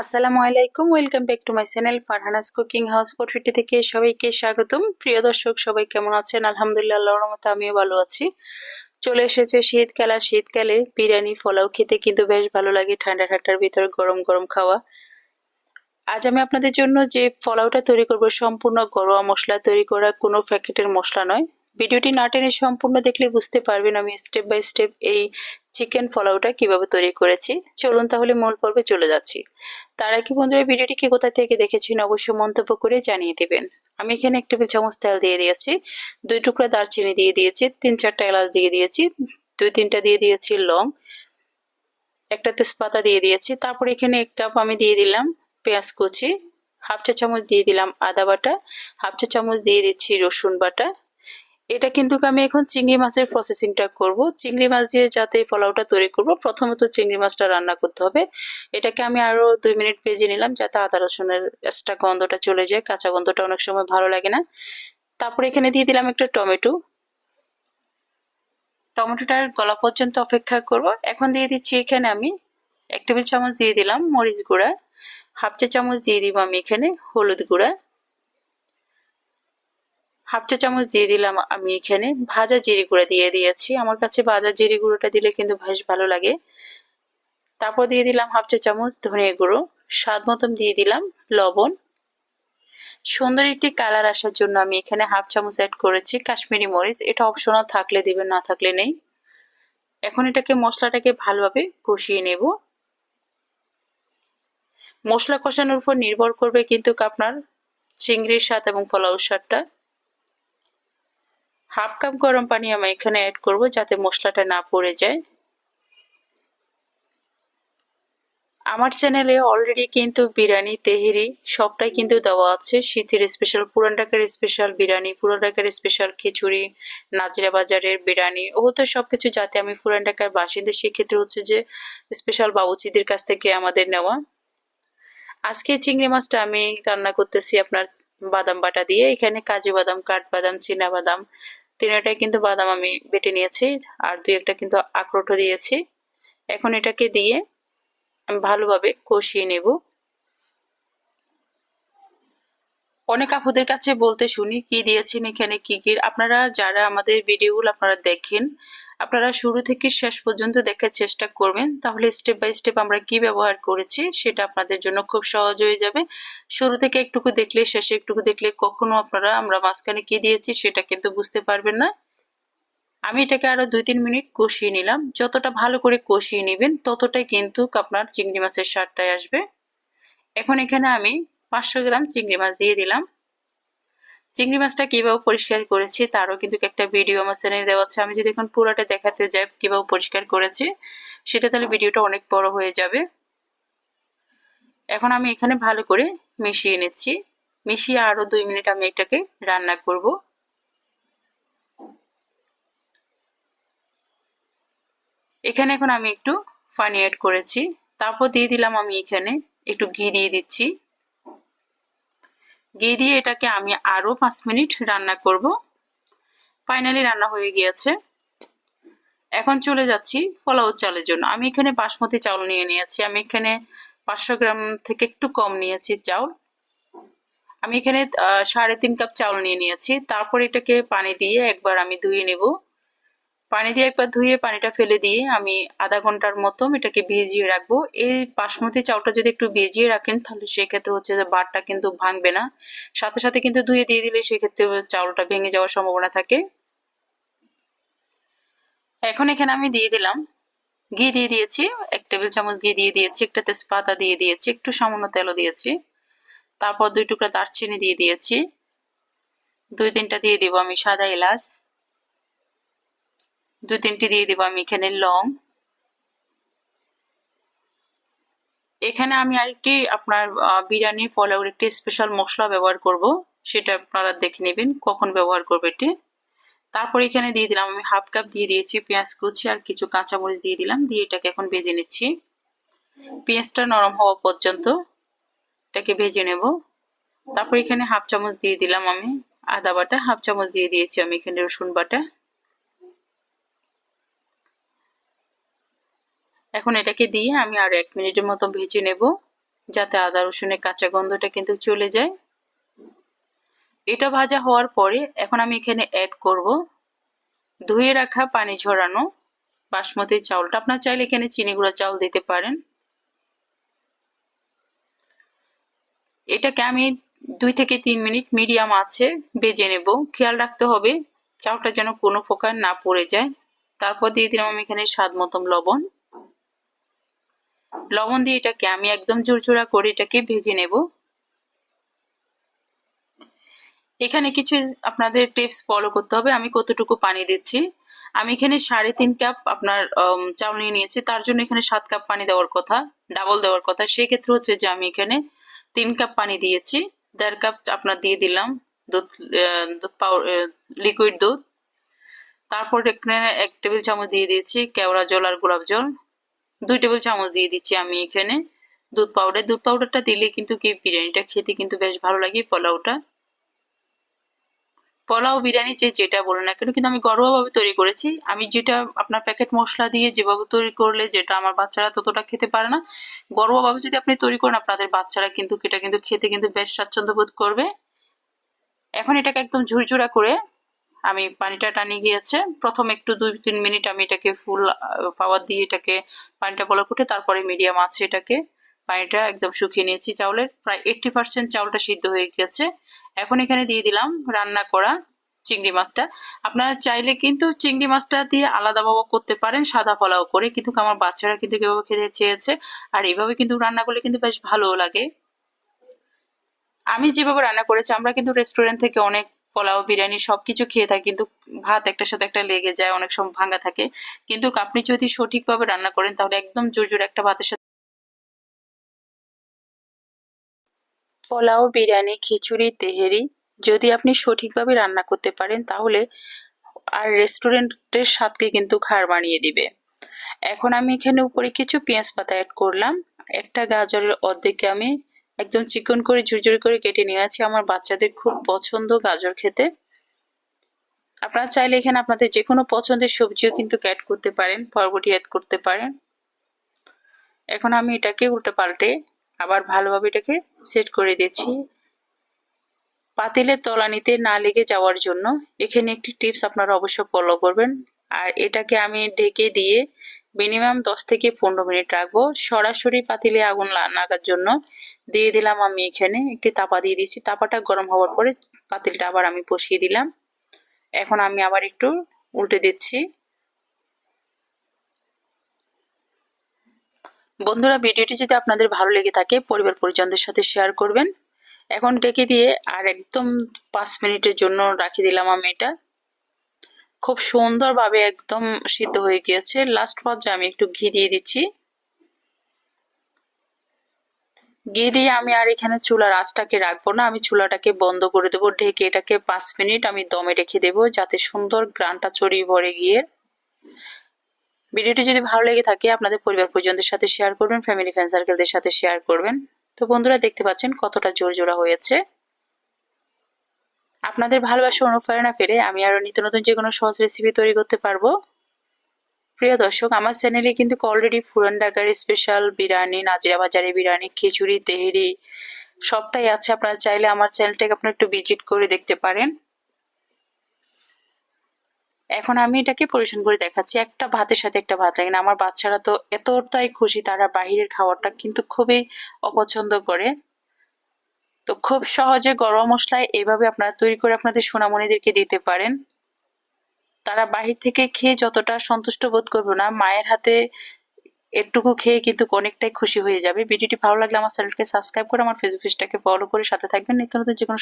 আসসালামু আলাইকুম, welcome back to my channel Farhana's cooking house four fifty থেকে সবাইকে স্বাগতম। প্রিয় দর্শক, সবাই কেমন আছেন? আলহামদুলিল্লাহ, আল্লাহর রহমতে আমিও ভালো আছি। চলে এসেছে শীতকাল। আর শীতকালে বিরিয়ানি, পোলাও খেতে কিন্তু বেশ ভালো লাগে, ঠান্ডা ঠান্ডার ভিতরে গরম গরম খাওয়া। আজ আমি আপনাদের জন্য যে পোলাওটা তৈরি করব, সম্পূর্ণ ঘরোয়া মশলা তৈরি করা কোনো প্যাকেটের মশলা নয় ভিডিওটি না টেনে সম্পূর্ণ দেখলে বুঝতে পারবেন আমি স্টেপ বাই স্টেপ এই চিকেন পোলাওটা কীভাবে তৈরি করেছি। চলুন তাহলে মূল পর্বে চলে যাচ্ছি। তার আগে বন্ধুরা ভিডিওটিকে কোথা থেকে দেখেছেন অবশ্যই মন্তব্য করে জানিয়ে দেবেন। আমি এখানে এক টেবিল চামচ তেল দিয়ে দিয়েছি, দুই টুকরা দারচিনি দিয়ে দিয়েছি, তিন চারটা এলাচ দিয়ে দিয়েছি, দুই তিনটা দিয়ে দিয়েছি লং, একটা তেজপাতা দিয়ে দিয়েছি, তারপর এখানে এক কাপ আমি দিয়ে দিলাম পেঁয়াজ কুচি, হাফ চা চামচ দিয়ে দিলাম আদা বাটা, হাফ চা চামচ দিয়ে দিচ্ছি রসুন বাটা এটা কিন্তু আমি এখন চিংড়ি মাছের প্রসেসিংটা করব। চিংড়ি মাছ দিয়ে যাতে পোলাওটা তৈরি করব প্রথমত চিংড়ি মাছটা রান্না করতে হবে। এটাকে আমি আরও দুই মিনিট ভেজে নিলাম, যাতে আদা, রসুনের এক্সট্রা গন্ধটা চলে যায়, কাঁচা গন্ধটা অনেক সময় ভালো লাগে না। তারপরে এখানে দিয়ে দিলাম একটা টমেটো। টমেটোটার গলা পর্যন্ত অপেক্ষা করব। এখন দিয়ে দিচ্ছি এখানে আমি এক টেবিল চামচ দিয়ে দিলাম মরিচ গুঁড়া। হাফ চা চামচ দিয়ে দিব আমি এখানে হলুদ গুঁড়া। হাফ চা চামচ দিয়ে দিলাম আমি এখানে। ভাজা জিরি গুঁড়া দিয়ে দিয়েছি। আমার কাছে ভাজা জিরি গুঁড়োটা দিলে কিন্তু বেশ ভালো লাগে। তারপর দিয়ে দিলাম হাফ চা চামচ ধনিয়া গুঁড়ো। স্বাদ মতন দিয়ে দিলাম লবণ। সুন্দর একটি কালার আসার জন্য আমি এখানে হাফ চামচ অ্যাড করেছি কাশ্মীরি মরিচ। এটা অপশনাল থাকলে দিবেন, না থাকলে নেই। এখন এটাকে মশলাটাকে ভালোভাবে কষিয়ে নেব। মশলা কষানোর উপর নির্ভর করবে কিন্তু আপনার চিংড়ির স্বাদ এবং পোলাও স্বাদটা। হাফ কাপ গরম পানি আমি এখানে অ্যাড করব যাতে মশলাটা না পড়ে যায়। আমার চ্যানেলে অলরেডি কিন্তু বিরিয়ানি, তেহেরি সবটাই কিন্তু দেওয়া আছে। শীতের স্পেশাল পুরান ঢাকার স্পেশাল বিরিয়ানি, পুরান ঢাকার স্পেশাল খিচুড়ি, নাজিরা বাজারের বিরিয়ানি ও তো সব কিছু যাতে আমি পুরান ঢাকার বাসিন্দা সেক্ষেত্রে হচ্ছে যে স্পেশাল বাবুচিদের কাছ থেকে আমাদের নেওয়া। আজকে চিংড়ি মাছটা আমি রান্না করতেছি আপনার বাদাম বাটা দিয়ে। এখানে কাজু বাদাম কাঠবাদাম চীনা বাদাম তিনটাই কিন্তু বাদাম আমি বেটে নিয়েছি, আর দুই একটা কিন্তু আখরোটও দিয়েছি। এখন এটাকে দিয়ে আমি ভালোভাবে কষিয়ে নেব। অনেক আপুদের কাছে বলতে শুনি, কি দিয়েছেন, এখানে কি কি। আপনারা যারা আমাদের ভিডিওগুলো আপনারা দেখেন আপনারা শুরু থেকে শেষ পর্যন্ত দেখার চেষ্টা করবেন। তাহলে স্টেপ বাই স্টেপ আমরা কি ব্যবহার করেছি সেটা আপনাদের জন্য খুব সহজ হয়ে যাবে। শুরু থেকে একটুকু দেখলে, শেষে একটুকু দেখলে কখনো আপনারা আমরা মাঝখানে কি দিয়েছি সেটা কিন্তু বুঝতে পারবেন না। আমি এটাকে আরও দুই তিন মিনিট কষিয়ে নিলাম। যতটা ভালো করে কষিয়ে নেবেন ততটাই কিন্তু আপনার চিংড়ি মাছের স্বাদটাই আসবে। এখন এখানে আমি পাঁচশো গ্রাম চিংড়ি মাছ দিয়ে দিলাম। চিংড়ি মাছটা কীভাবে পরিষ্কার করেছি তারও কিন্তু একটা ভিডিও আমার চ্যানেলে দেওয়া আছে। আমি যদি এখন পুরোটা দেখাতে যাই কীভাবে পরিষ্কার করেছি, সেটা তাহলে ভিডিওটা অনেক বড় হয়ে যাবে। এখন আমি এখানে ভালো করে মিশিয়ে নিচ্ছি। মিশিয়ে আরও দুই মিনিট আমি এটাকে রান্না করব। এখানে এখন আমি একটু পানি অ্যাড করেছি। তারপর দিয়ে দিলাম আমি এখানে একটু ঘি দিয়ে দিচ্ছি। ঘি দিয়ে এটাকে আমি আরও পাঁচ মিনিট রান্না করব। ফাইনালি রান্না হয়ে গিয়েছে। এখন চলে যাচ্ছি পোলাও চালের জন্য। আমি এখানে বাসমতি চাউল নিয়ে নিয়েছি। আমি এখানে পাঁচশো গ্রাম থেকে একটু কম নিয়েছি চাউল। আমি এখানে সাড়ে তিন কাপ চাউল নিয়ে নিয়েছি। তারপর এটাকে পানি দিয়ে একবার আমি ধুয়ে নেব। পানি দিয়ে একবার ধুয়ে পানিটা ফেলে দিয়ে আমি আধা ঘণ্টার মতো এটাকে ভিজিয়ে রাখব। এই বাসমতি চাউলটা যদি একটু ভিজিয়ে রাখেন, তাহলে সেক্ষেত্রে হচ্ছে যে বাটটা কিন্তু ভাঙবে না। সাথে সাথে কিন্তু ধুয়ে দিয়ে দিলে সেক্ষেত্রে চাউলটা ভেঙে যাওয়ার সম্ভাবনা থাকে। এখন এখানে আমি দিয়ে দিলাম। ঘি দিয়ে দিয়েছি, এক টেবিল চামচ ঘি দিয়ে দিয়েছি, একটা তেজপাতা দিয়ে দিয়েছি, একটু সামান্য তেলও দিয়েছি। তারপর দুই টুকরা দারচিনি দিয়ে দিয়েছি। দুই তিনটা দিয়ে দিব আমি সাদা এলাচ। দু তিনটি দিয়ে দিব আমি এখানে লং এখানে আমি আরেকটি আপনার বিরিয়ানির ফলাউর একটি স্পেশাল মশলা ব্যবহার করব, সেটা আপনারা দেখে নেবেন কখন ব্যবহার করবে এটি। তারপর এখানে দিয়ে দিলাম, আমি হাফ কাপ দিয়ে দিয়েছি পেঁয়াজ কুচি আর কিছু কাঁচামরিচ দিয়ে দিলাম, দিয়ে এটাকে এখন ভেজে নিচ্ছি। পেঁয়াজটা নরম হওয়া পর্যন্ত এটাকে ভেজে নেব। তারপর এখানে হাফ চামচ দিয়ে দিলাম আমি আদা বাটা হাফ চামচ দিয়ে দিয়েছি আমি এখানে রসুন বাটা। এখন এটাকে দিয়ে আমি আর এক মিনিটের মতো ভেজে নেব, যাতে আদা রসুনের কাঁচা গন্ধটা কিন্তু চলে যায়। এটা ভাজা হওয়ার পরে এখন আমি এখানে অ্যাড করব ধুয়ে রাখা পানি ঝরানো বাসমতি চাউলটা। আপনার চাইলে এখানে চিনি গুঁড়া চাউল দিতে পারেন। এটাকে আমি দুই থেকে তিন মিনিট মিডিয়াম আছে বেজে নেব। খেয়াল রাখতে হবে চাউলটা যেন কোনো প্রকার না পড়ে যায়। তারপর দিয়ে দিলাম আমি এখানে স্বাদ মতন লবণ। লবণ দিয়ে এটাকে আমি একদম ঝুরঝুরা করে এটাকে ভেজে নেব। এখানে কিছু আপনাদের টিপস ফলো করতে হবে। আমি কতটুকু পানি দিচ্ছি? আমি এখানে সাড়ে তিন কাপ আপনার চাউল নিয়ে নিয়েছি। তার জন্য এখানে সাত কাপ পানি দেওয়ার কথা ডাবল দেওয়ার কথা। সেক্ষেত্রে হচ্ছে যে আমি এখানে তিন কাপ পানি দিয়েছি। দেড় কাপ আপনার দিয়ে দিলাম দুধ দুধ পাউডার লিকুইড দুধ। তারপর এখানে এক টেবিল চামচ দিয়ে দিয়েছি কেওড়া জল আর গোলাপ জল। দুই টেবিল চামচ দিয়ে দিচ্ছি আমি এখানে। দুধ পাউডার দুধ পাউডারটা দিলে কিন্তু কি বিরিয়ানিটা খেতে কিন্তু বেশ ভালো লাগে, পোলাওটা। পোলাও বিরিয়ানি যে যেটা বলে না কেন, কিন্তু আমি ঘরোয়াভাবে তৈরি করেছি। আমি যেটা আপনার প্যাকেট মশলা দিয়ে যেভাবে তৈরি করলে যেটা আমার বাচ্চারা ততটা খেতে পারে না, ঘরোয়াভাবে যদি আপনি তৈরি করেন, আপনাদের বাচ্চারা কিন্তু, এটা কিন্তু খেতে কিন্তু বেশ স্বাচ্ছন্দ্য বোধ করবে। এখন এটাকে একদম ঝুরঝুরা করে আমি পানিটা টানিয়ে গিয়েছে। প্রথম একটু দুই, তিন মিনিট আমি এটাকে ফুল পাওয়ার দিয়ে এটাকে পানিটা বলা কুটে তারপরে মিডিয়াম আছে এটাকে। পানিটা একদম শুকিয়ে নিয়েছি। চাউলের প্রায় এইটটি পার্সেন্ট চাউলটা সিদ্ধ হয়ে গেছে এখন এখানে দিয়ে দিলাম রান্না করা চিংড়ি মাছটা। আপনারা চাইলে কিন্তু চিংড়ি মাছটা দিয়ে আলাদাভাবে করতে পারেন, সাদা পোলাও করে। কিন্তু আমার বাচ্চারা কিন্তু কীভাবে খেতে চেয়েছে। আর এইভাবে কিন্তু রান্না করলে কিন্তু বেশ ভালো লাগে। আমি যেভাবে রান্না করেছি, আমরা কিন্তু রেস্টুরেন্ট থেকে অনেক পোলাও, বিরিয়ানি সবকিছু খেয়ে থাকি, কিন্তু ভাত একটার সাথে একটা লেগে যায়, অনেক সময় ভাঙা থাকে। কিন্তু আপনি যদি সঠিকভাবে রান্না করেন, তাহলে একদম জোর জোর একটা ভাতের সাথে পোলাও, বিরিয়ানি, খিচুড়ি, তেহেরি যদি আপনি সঠিকভাবে রান্না করতে পারেন, তাহলে আর রেস্টুরেন্টের স্বাদকে কিন্তু খার বানিয়ে দিবে। এখন আমি এখানে উপরে কিছু পেঁয়াজ পাতা অ্যাড করলাম। একটা গাজরের অর্ধেককে আমি একদম চিকন করে, ঝুরঝুরি করে কেটে নিয়ে আছি। আমার বাচ্চাদের খুব পছন্দ গাজর খেতে। আপনারা চাইলে এখানে আপনাদের যে কোনো পছন্দের সবজিও কিন্তু অ্যাড করতে পারেন, পরবর্তী অ্যাড করতে পারেন। এখন আমি এটাকে উল্টে পাল্টে আবার ভালোভাবে এটাকে সেট করে দিচ্ছি। পাতিলের তলানিতে না লেগে যাওয়ার জন্য এখানে একটি টিপস আপনারা অবশ্যই ফলো করবেন। আর এটাকে আমি ঢেকে দিয়ে মিনিমাম দশ থেকে পনেরো মিনিট রাখব। সরাসরি পাতিলে আগুন লাগার জন্য দিয়ে দিলাম আমি এখানে একটি তাপা দিয়ে দিয়েছি। তাপাটা গরম হওয়ার পরে পাতিলটা আবার আমি বসিয়ে দিলাম। এখন আমি আবার একটু উল্টে দিচ্ছি। বন্ধুরা, ভিডিওটি যদি আপনাদের ভালো লেগে থাকে, পরিবার পরিজনদের সাথে শেয়ার করবেন। এখন ডেকে দিয়ে আর একদম পাঁচ মিনিটের জন্য রাখি দিলাম আমি এটা। খুব সুন্দরভাবে একদম সিদ্ধ হয়ে গিয়েছে। লাস্ট পর্যায়ে আমি একটু ঘি দিয়ে দিচ্ছি। ঘি দিয়ে আমি আর এখানে চুলার আঁচটাকে রাখব না। আমি চুলাটাকে বন্ধ করে দেবো, ঢেকে এটাকে পাঁচ মিনিট আমি দমে রেখে দেবো যাতে সুন্দর গ্রানটা ছড়িয়ে পড়ে গিয়ে। ভিডিওটি যদি ভালো লেগে থাকে, আপনাদের পরিবার পরিজনদের সাথে শেয়ার করবেন, ফ্যামিলি ফ্রেন্ড সার্কেলদের সাথে শেয়ার করবেন। তো বন্ধুরা, দেখতে পাচ্ছেন কতটা জোর জোড়া হয়েছে। আপনাদের ভালোবাসা অনুপ্রেরণা পেরে আমি আরও নিত্য নতুন যে কোনো সহজ রেসিপি তৈরি করতে পারব। প্রিয় দর্শক, আমার চ্যানেলে কিন্তু অলরেডি ফুরান ডাকার স্পেশাল বিরিয়ানি নাজিরা বাজারে বিরিয়ানি, খিচুড়ি, তেহেরি, সবটাই আছে। আপনারা চাইলে আমার চ্যানেলটাকে আপনারা একটু ভিজিট করে দেখতে পারেন। এখন আমি এটাকে পরিবেশন করে দেখাচ্ছি। একটা ভাতের সাথে একটা ভাত লাগে না। আমার বাচ্চারা তো এতটাই খুশি, তারা বাহিরের খাবারটা কিন্তু খুবই অপছন্দ করে। তো খুব সহজে গরম মশলায় এভাবে আপনারা তৈরি করে আপনাদের সোনামণিদেরকে দিতে পারেন। তারা বাহির থেকে খেয়ে যতটা সন্তুষ্ট বোধ করবে না, মায়ের হাতে একটুকু খেয়ে কিন্তু অনেকটাই খুশি হয়ে যাবে। ভিডিওটি ভালো লাগলে আমার চ্যানেলকে সাবস্ক্রাইব করে আমার ফেসবুক পেজটাকে ফলো করে সাথে থাকবেন। নিত্য নতুন যে কোনো